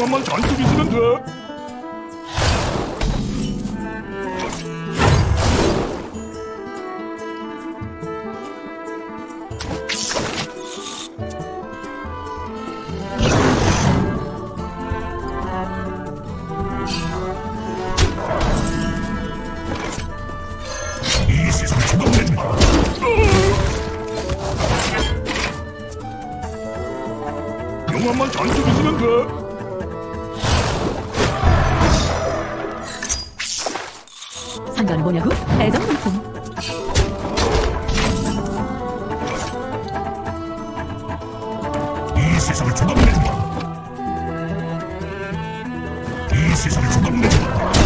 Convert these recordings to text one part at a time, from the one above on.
용암만 잔뜩 있으면 돼. 용암만 잔뜩 있으면 돼. 상관은 뭐냐고? 애정 물품. 이 세상을 죽었네. 이 세상을 죽었네. 화약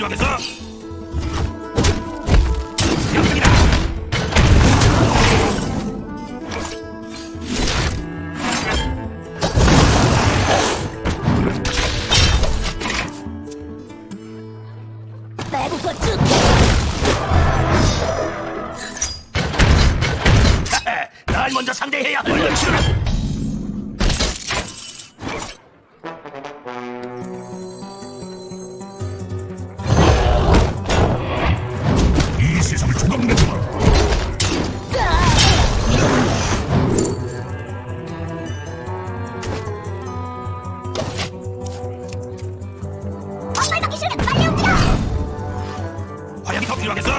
필요하겠어? 여기다. 날 먼저 상대해야 얼른 치르라. 필요하겠어?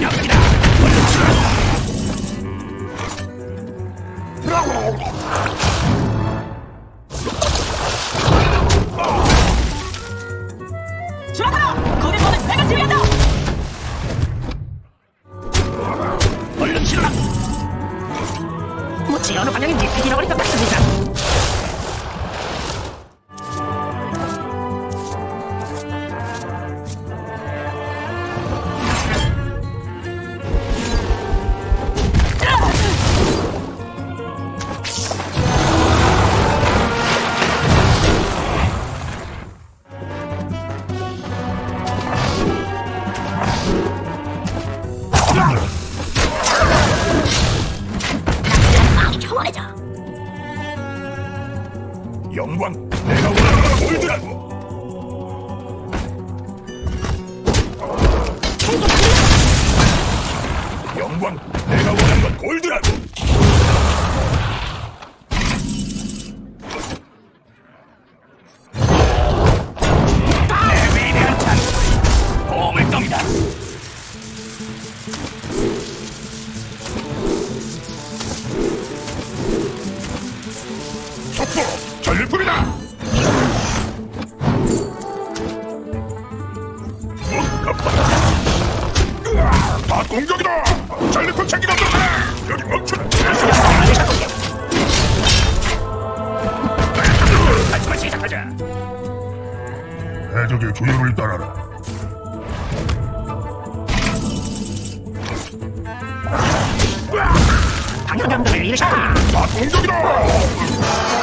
여기다. 주라가 거대 거는 내가 지휘한다. 얼른 치르라. 무치 어느 방향인지 것 초원해져. 영광, 내가 원하는 건 골드라고. 영광, 내가 원하는 건 골드라고. 속보, 전리품이다. 다 공격이다! 전리품 쫓아라! 여기 시작하자! 해적의 주요를 따라라. 방금 정도를 잃으셨군요. 다 공격이다!